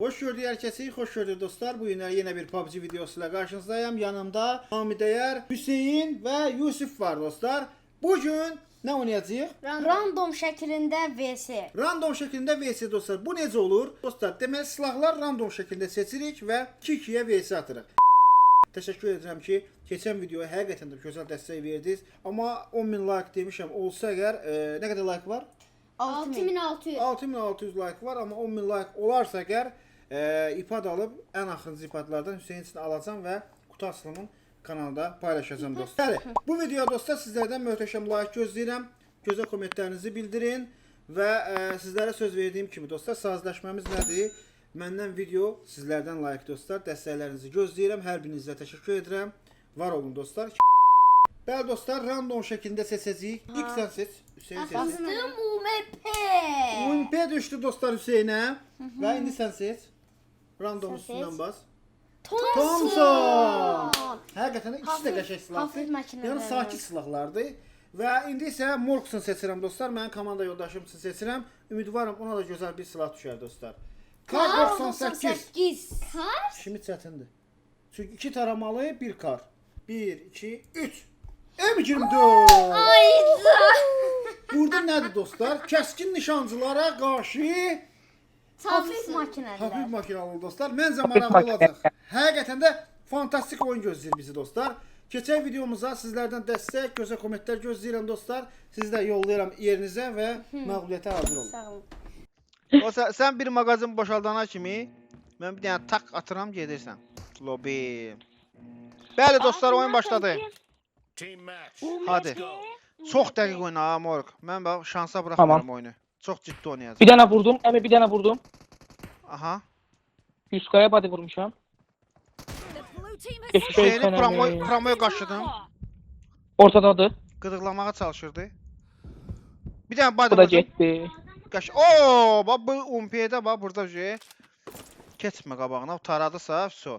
Hoş gördük herkesi, hoş gördük dostlar. Bu günler yine bir PUBG videosuyla karşınızdayım. Yanımda Hamid Değer, Hüseyin ve Yusuf var dostlar. Bugün ne oynayacağız? Random şəklində VS. Random şeklinde VS dostlar. Bu necə olur? Dostlar, deməli silahlar random şekilde seçirik və 2-2-yə VS atırıq. Təşəkkür edirəm ki, keçən videoya həqiqətən də gözəl dəstək verdiniz. Amma 10000 like demişəm. Olsa əgər, e, nə qədər like var? 6000. 6600. 6600 like var amma 10000 like olarsa əgər e, ipad alıb ən axırıncı ipadlardan Hüseyn üçün alacağam və qutu açılımın kanalda paylaşacağım dostlar. Bəli, bu videoya dostlar sizlərdən möhtəşəm like gözləyirəm. Gözəl kommentlərinizi bildirin və e, sizlərə söz verdiyim kimi dostlar sazlaşmamız nədir? Məndən video, sizlərdən like dostlar. Dəstəklərinizi gözləyirəm. Hər birinizə təşəkkür edirəm. Var olun dostlar. Bəli dostlar, random şəkildə seçəcəyik. İlk sən seç, Hüseyn seçsin. Bastım UMP. UMP düştü dostlar Hüseyin'e. Ve indi sen seç. Random Sen üstünden bas. Thompson. Thompson. Həqiqətən ikisi də qəşəng silahdır. Yəni sakit silahlardır. Və indi isə Morgson seçirəm dostlar. Mənim komanda yoldaşım üçün seçirəm. Ümidvaram ona da gözəl bir silah düşər dostlar. Kar 98. 98. Kaç? Şimdi çətindir. Çünki iki taramalı, bir kar. 1 2 3 M24. Ayda. Burada nədir dostlar? Kəskin nişancılara qarşı Hafif makinələr. Hafif makinalı dostlar. Məncə maraqlı olacaq. Həqiqətən də fantastik oyun gözləyir bizi dostlar. Keçən videomuza sizlərdən dəstək, gözəl kommentlər gözləyirəm dostlar. Sizi də yollayıram yerinizə və məğlubiyyətə hazır olun. Sağ olun. O sən, sən bir mağazin boşaldana kimi mən bir dənə tak atıram gedirsən. Lobby. Bəli dostlar oyun başladı. Team match. Hadi. Çox dəqiq oyna ha Morg. Mən bax şansa buraxmıram oyunu. Çox ciddi oynayacağam. Bir dənə vurdum, əmi bir dənə vurdum. Aha. 100 kaya body vurmuşam. Geçmiş Şeyini olsun promoy əmi. promoya qaşıdım. Ortadadır. Qıdıqlamağa çalışırdı. Bir dənə body Bu da vurdum. getdi. Qaş. Oo, bax bu UMP-də bax burada şey. Keçmə qabağına. Taradısa, vso.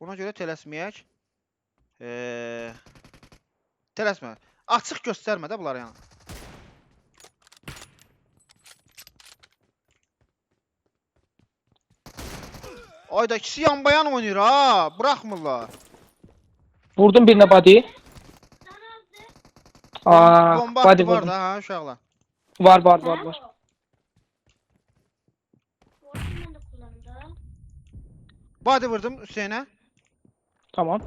Buna görə tələsməyək. Eee Tələsmə. Açıq göstərmə də bunları yəni. Ayda ikisi yanbayan oynayır ha. Buraxmırlar. Vurdum birinə body. Aa, Bomba body var vurdum. da ha uşaqlar. Var, var, var, var. Body vurdum Hüseynə. Tamam.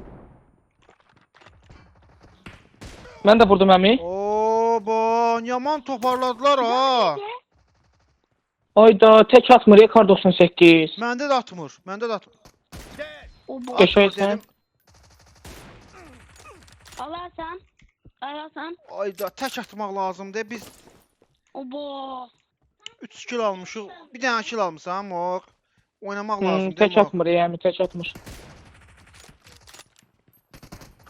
Mən də vurdum əmi. Oo, bo, yaman toparladılar ha. Ayda tək atmır ya kar 98. Məndə də atmır. Məndə də atmır. Qəşəngsən. Alarsan. Alarsan. Ayda tək atmaq lazımdır. Biz Obo. 3 kill almışıq. Bir dənə kill almısan, moq. Oynamaq Hmm, lazımdır. tək moq. atmır ya əmi, tək atmır.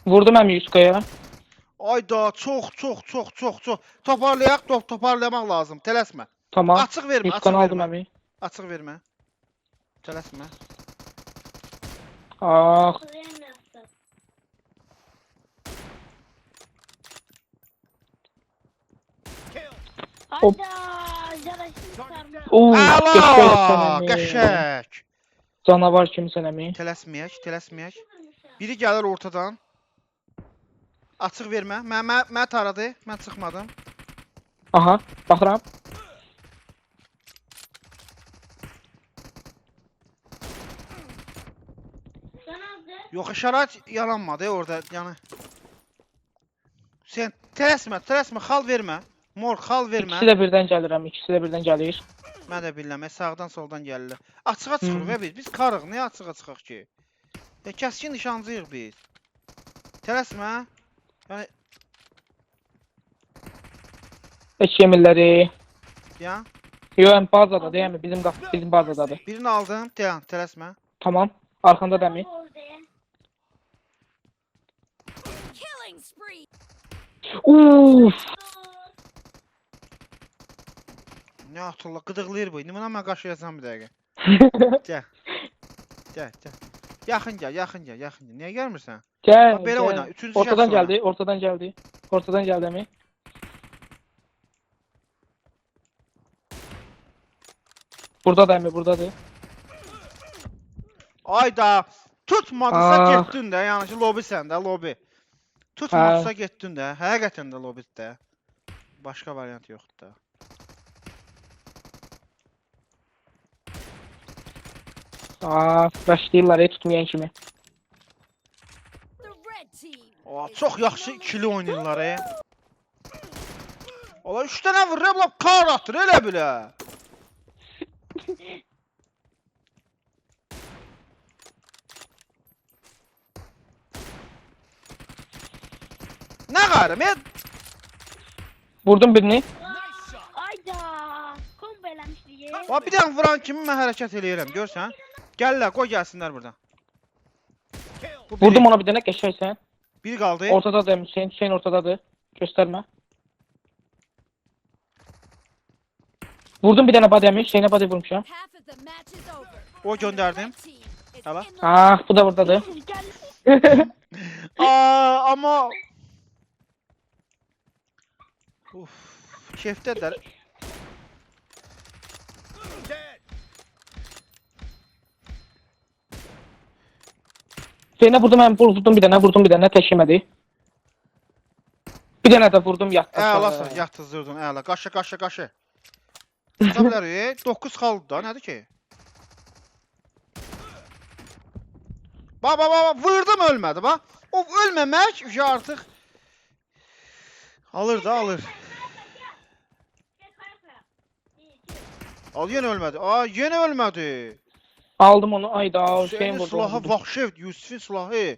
Vurdum əmi 100 kaya. Ayda çox, çox, çox, çox, çox. Toparlayaq, top toparlamaq lazım. Tələsmə. Tamam. Açıq vermə, 100 açıq kan aldım vermə. əmi. Açıq vermə. Tələsmə. Ah, Hop. Əla! əmi. Qəşəng. Canavar kimisən əmi. Tələsməyək, tələsməyək. Biri gəlir ortadan. Açıq vermə. Mən mən mən taradı. Mən çıxmadım. Aha, baxıram. Yox, şərait yaranmadı orada, yəni. Sən tələsmə, tələsmə, xal vermə. Mor, xal vermə. İkisi də birdən gəlir əmi, ikisi də birdən gəlir. Mən də bilmirəm, e, sağdan soldan gəlirlər. Açığa çıxırıq Hmm. ya biz. Biz karıq, niyə açığa çıxaq ki? Ya kəskin nişancıyıq biz. Tələsmə. Yəni, Heç yemirləri. ya. Yo, əmi bazada deyəmi, bizim qapı bizim bazadadır. Birini aldım, dayan, tələsmə. Tamam. Arxanda da əmi. Uf! Nə atırlar, qıdıqlayır bu. İndi buna mən qaşıyacağam bir dəqiqə. Gəl. Gəl, gəl. Yaxın gəl, yaxın gəl, yaxın gəl. Niyə gəlmirsən? Gəl. Bax, belə oyna. Üçüncü Ortadan şəxs oyna. gəldi, ortadan gəldi. Ortadan gəldi əmi. Burada da əmi, buradadır. Ayda tutmadısa Ah. getdin də, yəni ki, lobi səndə, lobi. Tutmadısa getdin də, həqiqətən də lobidə. Başqa variant yoxdur da. Aa, başlayırlar ey tutmayan kimi. Aa, çox yaxşı ikili oynayırlar. Ola 3 dənə vurur, lap kar atır elə bilə. Nə qarım? E, Vurdum birini. Ayda. Kombo eləmişdik. Va bir dənə vuran kimi mən hərəkət eləyirəm, görsən? Gəllər, qoy gəlsinlər burdan. Bu biri, Vurdum ona bir dənə qəşəysən. biri qaldı. Ortadadır Hüseyin. Hüseyin ortadadır. Gösterme. Vurdum bir tane bademi. Hüseyin'e body vurmuşam. O göndərdim. Hala. Ah bu da buradadır. Aa, amma Uf. Dead. Hüseyin'e vurdum ben vurdum bir tane vurdum bir tek yemedi. Bir tane de vurdum yattı. Əla sən yatızdırdın, əla. Qaşı, qaşı, qaşı. Çıxa bilərik. 9 qaldı da, nədir ki? Ba, ba, ba, vurdum ölmədi, bax. O ölməmək artıq alır da, alır. Al, yenə ölmədi. Aa, yenə ölmədi. Aldım onu. Ayda Hüseyin Hüseynin vurdu. silahı onu. vahşev, Yusuf'un silahı.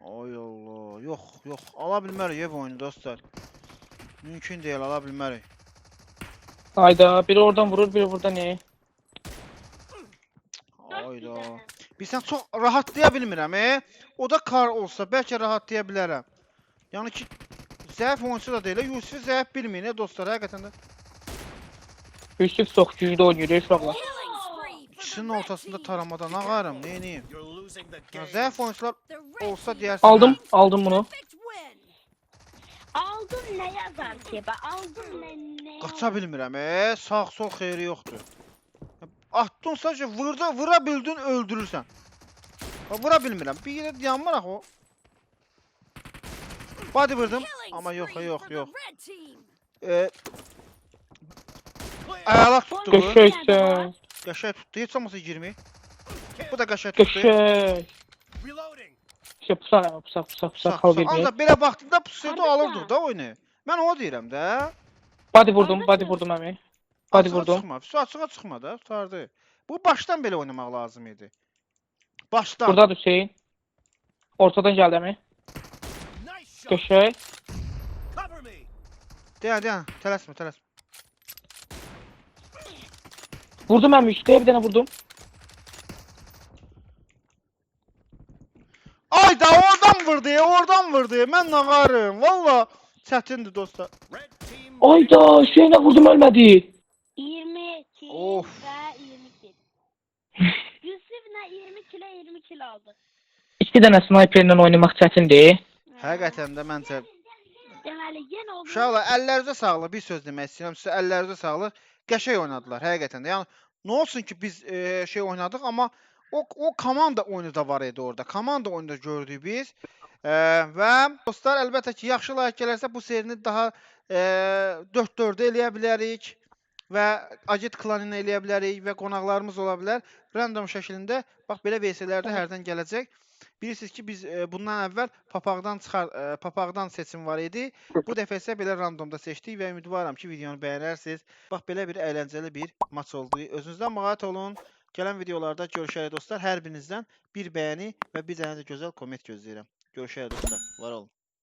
Ay Allah, yox, yox. Ala bilmərik ev oyunu dostlar. Mümkün deyil, ala bilmərik. Ayda biri oradan vurur biri buradan ne? Ayda. Bilsən çox rahatlaya bilmirəm, e. O da kar olsa bəlkə rahatlaya bilərəm. Yəni ki zəif oyunçu da deyil, Yusufu zəif bilməyin, e, dostlar, həqiqətən də. Yusuf çok güçlü oynuyor uşaklar. İkisinin ortasında taramada nə qarım, neyniyim? You're losing the Ya game. zəif oyunçular olsa deyərsən. Aldım hə. aldım bunu. Aldın ne yazar ki? Bak aldın ne ne Qaça bilmirəm, e, sağ sol xeyri yoxdur. Atdın sadəcə vurdu, vura bildin, öldürürsən. Ha, vura bilmirəm. Bir yerə dayanmır axı o. Body vurdum, amma yox, yox, yox. E, Əla tutdu. bu. Köşeysen. Qəşəng tutdu. Heç olmasa 20. Bu da tutdu. Köşey. Reloading. İşte pusak ama pusak pusak pusak Sağ, kal sağ. girmeye. Ancaq belə vaxtında pusuydu alırdıq da oyunu. Mən o deyirəm də. Body vurdum body vurdum abi. Açığa vurdum. Çıxma, su açığa çıxma da, tutardı. Bu başdan belə oynamaq lazım idi. Başdan. Burada Hüseyin. Ortadan geldi mi? Me. Dayan, dayan. Tələsmə, tələsmə. Vurdum ben üçlüye bir tane vurdum. Ay da oradan vurdu, ya, oradan vurdu. Mən nağarım. Valla çətindir dostlar. Team. Ayda Hüseyin'e vurdum ölmedi. 20 kill Of. ve 20 kill. Yusuf ne 20 kilo 20 kilo aldı. İki tane sniperle oynamak çetindir. Həqiqətən də məncə Deməli yenə oldu. uşaqlar əllərinizə sağlıq. Bir söz demək istəyirəm sizə. Əllərinizə sağlıq. Qəşəng oynadılar həqiqətən də. Yəni nə olsun ki biz e, şey oynadıq, amma o o komanda oyunu da var idi orada. Komanda oyunu da gördük biz. E, və dostlar əlbəttə ki yaxşı like gələrsə bu serini daha e, 4-4 eləyə bilərik və Agit klanını eləyə bilərik və qonaqlarımız ola bilər. Random şəklində bax belə VS-lərdə hərdən gələcək. Bilirsiniz ki biz e, bundan əvvəl papaqdan çıxar e, papaqdan seçim var idi. Bu dəfə isə belə randomda seçdik və ümidvaram ki videonu bəyənərsiniz. Bax belə bir əyləncəli bir maç oldu. Özünüzdən müğayət olun. Gələn videolarda görüşərik dostlar. Hər birinizdən bir bəyəni və bir dənə də gözəl komment gözləyirəm. Görüşərik dostlar. Var olun.